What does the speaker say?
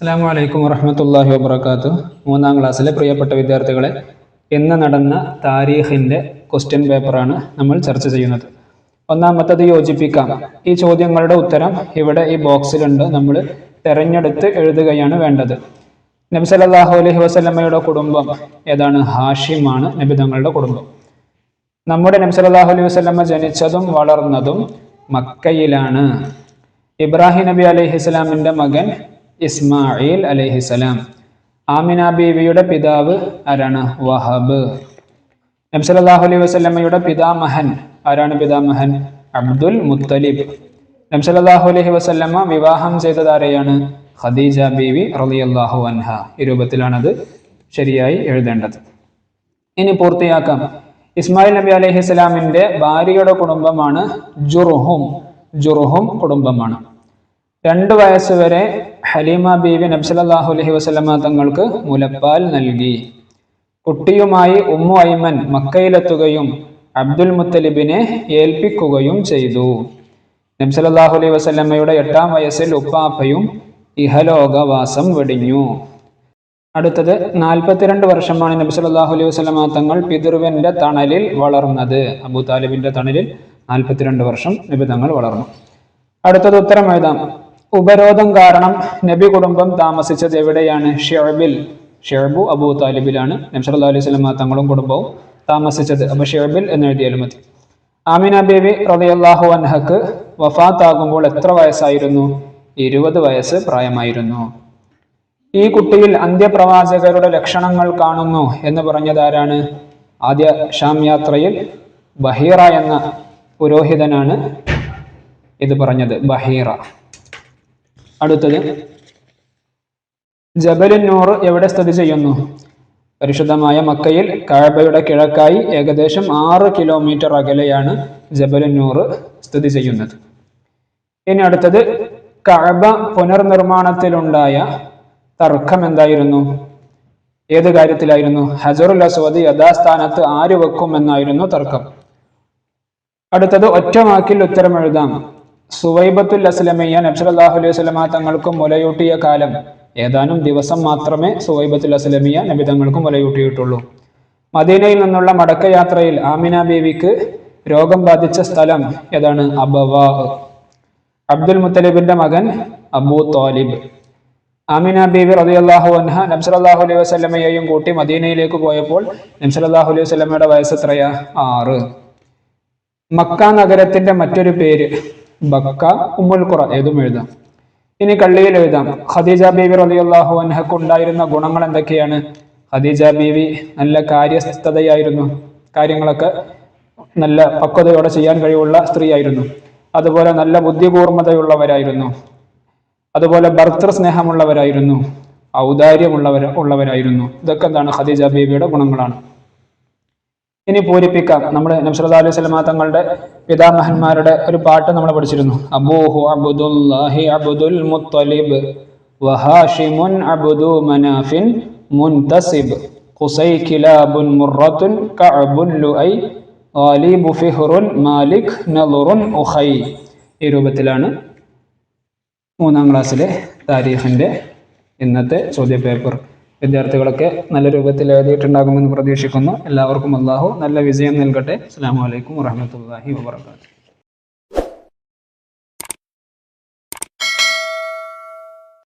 അസ്സാം വലൈക്കും വറഹമത്തല്ലാഹി വബർക്കാത്തു മൂന്നാം ക്ലാസ്സിലെ പ്രിയപ്പെട്ട വിദ്യാർത്ഥികളെ ഇന്ന് നടന്ന താരീഖിന്റെ ക്വസ്റ്റ്യൻ പേപ്പറാണ് നമ്മൾ ചർച്ച ചെയ്യുന്നത്. ഒന്നാമത്തത് യോജിപ്പിക്കാം. ഈ ചോദ്യങ്ങളുടെ ഉത്തരം ഇവിടെ ഈ ബോക്സിലുണ്ട് നമ്മൾ തിരഞ്ഞെടുത്ത് എഴുതുകയാണ് വേണ്ടത്. നബി സല്ലല്ലാഹു അലഹി വസ്ലമ്മയുടെ കുടുംബം ഏതാണ്? ഹാഷിമാണ് നബി തങ്ങളുടെ കുടുംബം. നമ്മുടെ നബി സല്ലല്ലാഹു അലൈഹി വസ്ലമ്മ ജനിച്ചതും വളർന്നതും മക്കയിലാണ്. ഇബ്രാഹിം നബി അലൈഹിസ്സലാമിന്റെ മകൻ ഇസ്മായിൽ അലൈഹിസ്സലാം ആമിന ബീവിയുടെ പിതാവ് ആരാണ്? വഹബ്. നബി സല്ലല്ലാഹു അലൈഹി വസല്ലമയുടെ പിതാമഹൻ. ആരാണ് പിതാമഹൻ? അബ്ദുൽ മുത്തലിബ്. നബി സല്ലല്ലാഹു അലൈഹി വസല്ലമ വിവാഹം ചെയ്തത് ആരെയാണ്? ഖദീജ ബീവി റളിയല്ലാഹു അൻഹ. ഈ രൂപത്തിലാണത് ശരിയായി എഴുതേണ്ടത്. ഇനി പൂർത്തിയാക്കാം. ഇസ്മായിൽ നബി അലൈഹി സ്വലാമിന്റെ ഭാര്യയുടെ കുടുംബമാണ് ജുർഹും. ജുർഹും കുടുംബമാണ്. രണ്ട് വയസ്സ് വരെ ഹലീമ ബീവി നബ്സലാഹു അലഹി വസ്ലമ തങ്ങൾക്ക് മുലപ്പാൽ നൽകി. കുട്ടിയുമായി ഉമ്മു ഐമൻ മക്കയിലെത്തുകയും അബ്ദുൽ മുത്തലിബിനെ ഏൽപ്പിക്കുകയും ചെയ്തു. നബ്സലാഹു അലൈഹി വസ്ലമ്മയുടെ എട്ടാം വയസ്സിൽ ഉപ്പാപ്പയും ഇഹലോകവാസം വെടിഞ്ഞു. അടുത്തത് നാൽപ്പത്തിരണ്ട് വർഷമാണ് നബി അലൈഹി വസ്ലമ തങ്ങൾ പിതൃവിന്റെ തണലിൽ വളർന്നത്. അബു താലിബിന്റെ തണലിൽ നാൽപ്പത്തിരണ്ട് വർഷം നബി തങ്ങൾ വളർന്നു. അടുത്തത് ഉത്തരം എഴുതാം. ഉപരോധം കാരണം നബി കുടുംബം താമസിച്ചത് എവിടെയാണ്? ഷെബിൽ ഷെബു അബൂ താലിബിലാണ്. നബി സല്ലല്ലാഹു അലൈഹി സ്വലമ തങ്ങളും കുടുംബവും താമസിച്ചത്. അപ്പൊ ഷെബിൽ എന്ന് എഴുതിയാലും മതി. ആമിന ബേബി റളിയല്ലാഹു അൻഹക്ക് വഫാത്താകുമ്പോൾ എത്ര വയസ്സായിരുന്നു? ഇരുപത് വയസ്സ് പ്രായമായിരുന്നു. ഈ കുട്ടിയിൽ അന്ത്യപ്രവാചകരുടെ ലക്ഷണങ്ങൾ കാണുന്നു എന്ന് പറഞ്ഞത് ആരാണ്? ആദ്യ ഷാം യാത്രയിൽ ബഹീറ എന്ന പുരോഹിതനാണ് ഇത് പറഞ്ഞത്. ബഹീറ. അടുത്തത്. ജബലുൻ നൂർ എവിടെ സ്ഥിതി ചെയ്യുന്നു? പരിശുദ്ധമായ മക്കയിൽ കഴബയുടെ കിഴക്കായി ഏകദേശം ആറ് കിലോമീറ്റർ അകലെയാണ് ജബലുൻ നൂർ സ്ഥിതി ചെയ്യുന്നത്. ഇനി അടുത്തത് കഅബ പുനർനിർമ്മാണത്തിലുണ്ടായ തർക്കം എന്തായിരുന്നു? ഏത് കാര്യത്തിലായിരുന്നു? ഹജറുൽ അസ്വദ് യഥാസ്ഥാനത്ത് ആര് വെക്കും എന്നായിരുന്നു തർക്കം. അടുത്തത് ഒറ്റ വാക്കിൽ ഉത്തരം എഴുതാം. സുവൈബത്തുൽ അസ്ലമിയ നബ്സലാഹു അലൈഹി വസല്ലമ തങ്ങൾക്ക് മുലയൂട്ടിയ കാലം. ഏതാനും ദിവസം മാത്രമേ സുവൈബത്തുൽ അസ്ലമിയ നബി തങ്ങൾക്ക് മുലയൂട്ടിയിട്ടുള്ളൂ. മദീനയിൽ നിന്നുള്ള മടക്കയാത്രയിൽ ആമിന ബീവിക്ക് രോഗം ബാധിച്ച സ്ഥലം ഏതാണ്? അബവ. അബ്ദുൽ മുത്തലിബിന്റെ മകൻ അബൂ താലിബ് ആമിന ബീബി റളിയല്ലാഹു അൻഹ നബ്സലാഹു അലൈഹി വസല്ലമയെയും കൂട്ടി മദീനയിലേക്ക് പോയപ്പോൾ നബ്സലാഹു അലൈഹി വസല്ലമയുടെ വയസ്സ് എത്രയാ? ആറ്. മക്ക നഗരത്തിന്റെ മറ്റൊരു പേര് ബക്ക ഉമ്മുൽ ഖുറ ഏതും എഴുതാം. ഇനി കള്ളിയിൽ എഴുതാം. ഖദീജ ബീവി റളിയല്ലാഹു അൻഹക്ക് ഉണ്ടായിരുന്ന ഗുണങ്ങൾ എന്തൊക്കെയാണ്? ഖദീജ ബീവി നല്ല കാര്യസ്ഥതയായിരുന്നു. കാര്യങ്ങളൊക്കെ നല്ല പക്വതയോടെ ചെയ്യാൻ കഴിവുള്ള സ്ത്രീയായിരുന്നു. അതുപോലെ നല്ല ബുദ്ധികൂർമ്മതയുള്ളവരായിരുന്നു അതുപോലെ ഭർത്തൃ സ്നേഹമുള്ളവരായിരുന്നു ഔദാര്യമുള്ളവർ ഉള്ളവരായിരുന്നു. ഇതൊക്കെ എന്താണ്? ഖദീജ ബീവിയുടെ ഗുണങ്ങളാണ്. ഇനി പൂരിപ്പിക്കാം. നമ്മൾ നബ്സല അലൈഹി സ്വലമ തങ്ങളുടെ പിതാമഹന്മാരുടെ ഒരു പാട്ട് നമ്മൾ പഠിച്ചിരുന്നു. അബൂഹു അബ്ദുല്ലാഹി അബ്ദുൽ മുത്തലിബ് വഹാഷിമുൻ അബ്ദു മനാഫിൻ മുൻതസിബ് ഖുസൈ കിലാബുൻ മുറത്തുൻ കഅബുൻ ലുഐ ഗാലിബു ഫിഹ്റുൻ മാലിക് നളുറുൻ ഉഖൈ. ഈ രൂപത്തിലാണ് മൂന്നാം ക്ലാസ്സിലെ താരീഖിന്റെ ഇന്നത്തെ ചോദ്യപേപ്പർ. വിദ്യാർത്ഥികളൊക്കെ നല്ല രൂപത്തിൽ എഴുതിയിട്ടുണ്ടാകുമെന്ന് പ്രതീക്ഷിക്കുന്നു. എല്ലാവർക്കും അള്ളാഹു നല്ല വിജയം നൽകട്ടെ. അസ്സാം വലൈക്കും വാഹമത്തല്ലാഹി വാബർക്കാത്തു